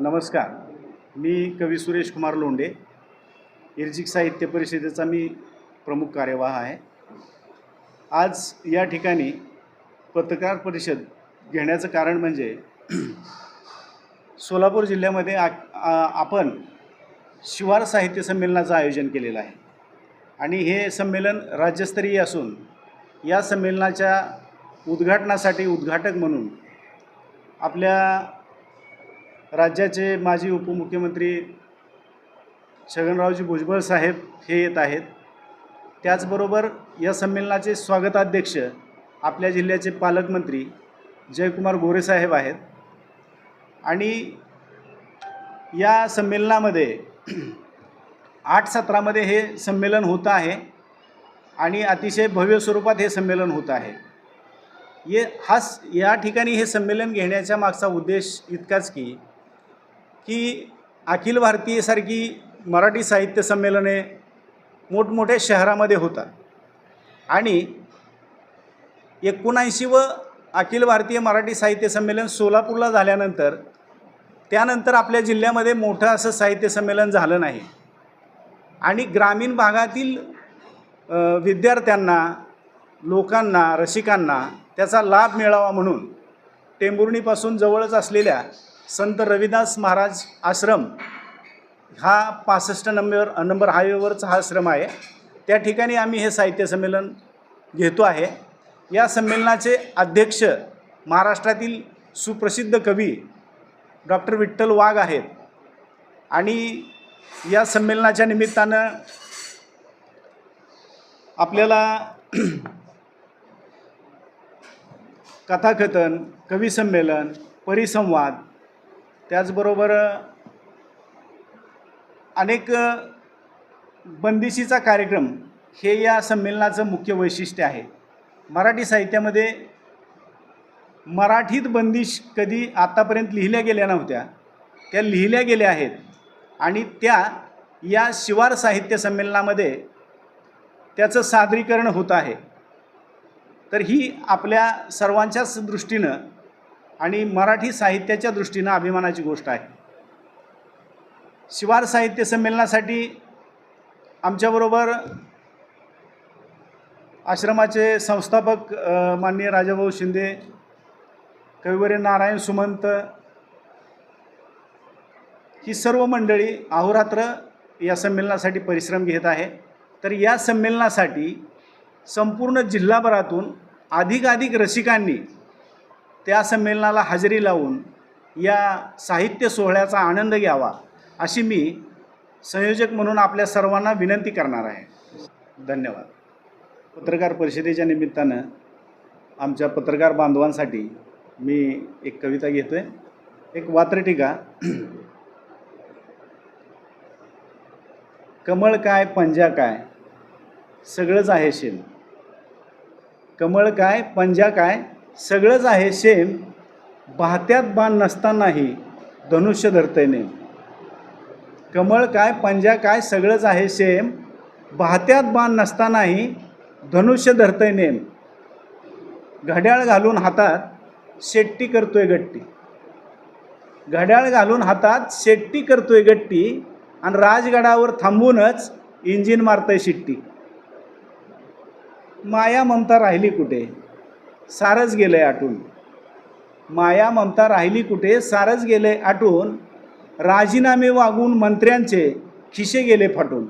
नमस्कार. मी कवी सुरेश कुमार लोंडे इर्जिक साहित्य परिषदेचा मी प्रमुख कार्यवाह आहे. आज या ठिकाणी पत्रकार परिषद घेण्याचं कारण म्हणजे सोलापूर जिल्ह्यामध्ये आ- आपण शिवार साहित्य संमेलनाचं आयोजन केलेलं आहे. आणि हे संमेलन राज्यस्तरीय असून या संमेलनाच्या उद्घाटनासाठी उद्घाटक म्हणून आपल्या राज्याचे माजी उपमुख्यमंत्री छगनरावजी भुजबळ साहेब हे येत आहेत. त्याचबरोबर या संमेलनाचे स्वागताध्यक्ष आपल्या जिल्ह्याचे पालकमंत्री जयकुमार गोरेसाहेब आहेत. आणि या संमेलनामध्ये आठ सत्रामध्ये हे संमेलन होतं आहे आणि अतिशय भव्य स्वरूपात हे संमेलन होतं आहे. ये हा स- या ठिकाणी हे संमेलन घेण्याच्या मागचा उद्देश इतकाच की की अखिल भारतीयसारखी मराठी साहित्य संमेलने मोठमोठ्या शहरामध्ये होतात. आणि एकोणऐंशी व अखिल भारतीय मराठी साहित्य संमेलन सोलापूरला झाल्यानंतर त्यानंतर आपल्या जिल्ह्यामध्ये मोठं असं साहित्य संमेलन झालं नाही. आणि ग्रामीण भागातील विद्यार्थ्यांना लोकांना रसिकांना त्याचा लाभ मिळावा म्हणून टेंभुर्णीपासून जवळच असलेल्या संत रविदास महाराज आश्रम हा पासष्ट नंबर नंबर हायवेवरचा हा आश्रम आहे. त्या ठिकाणी आम्ही हे साहित्य संमेलन घेतो आहे. या संमेलनाचे अध्यक्ष महाराष्ट्रातील सुप्रसिद्ध कवी डॉक्टर विठ्ठल वाघ आहेत. आणि या संमेलनाच्या निमित्तानं आपल्याला कथाकथन कविसंमेलन परिसंवाद त्याचबरोबर अनेक बंदिशीचा कार्यक्रम हे या संमेलनाचं मुख्य वैशिष्ट्य आहे. मराठी साहित्यामध्ये मराठीत बंदिश कधी आत्तापर्यंत लिहिल्या गेल्या नव्हत्या. त्या लिहिल्या गेल्या आहेत. आणि त्या या शिवार साहित्य संमेलनामध्ये त्याचं सादरीकरण होत आहे. तर ही आपल्या सर्वांच्याच दृष्टीनं आणि मराठी साहित्याच्या दृष्टीनं अभिमानाची गोष्ट आहे. शिवार साहित्य संमेलनासाठी आमच्याबरोबर आश्रमाचे संस्थापक माननीय राजाभाऊ शिंदे कविवरे नारायण सुमंत ही सर्व मंडळी अहोरात्र या संमेलनासाठी परिश्रम घेत आहे. तर या संमेलनासाठी संपूर्ण जिल्हाभरातून अधिकाधिक रसिकांनी त्या संमेलनाला हजेरी लावून या साहित्य सोहळ्याचा आनंद घ्यावा अशी मी संयोजक म्हणून आपल्या सर्वांना विनंती करणार आहे. धन्यवाद. पत्रकार परिषदेच्या निमित्तानं आमच्या पत्रकार बांधवांसाठी मी एक कविता घेतो आहे एक वात्रटिका कमळ काय पंजा काय? सगळंच आहे शेल कमळ काय पंजा काय? सगळंच आहे शेम बाहत्यात बाण नसतानाही धनुष्य धरतय नेम. कमळ काय पंजा काय सगळंच आहे शेम बाहत्यात बाण नसतानाही धनुष्य धरतय नेम. घड्याळ घालून हातात शेट्टी करतोय गट्टी. घड्याळ घालून हातात शेट्टी करतोय गट्टी आणि राजगडावर थांबूनच इंजिन मारतंय शिट्टी. माया ममता राहिली कुठे? सारच गेलंय आटून. माया ममता राहिली कुठे? सारच गेलंय आटून. राजीनामे वागून मंत्र्यांचे खिसे गेले फाटून.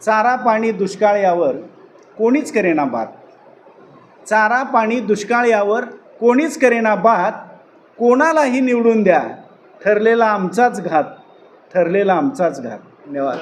चारा पाणी दुष्काळ यावर कोणीच करेना बात. चारा पाणी दुष्काळ यावर कोणीच करेना बात. कोणालाही निवडून द्या. ठरलेला आमचाच घात. ठरलेला आमचाच घात. धन्यवाद.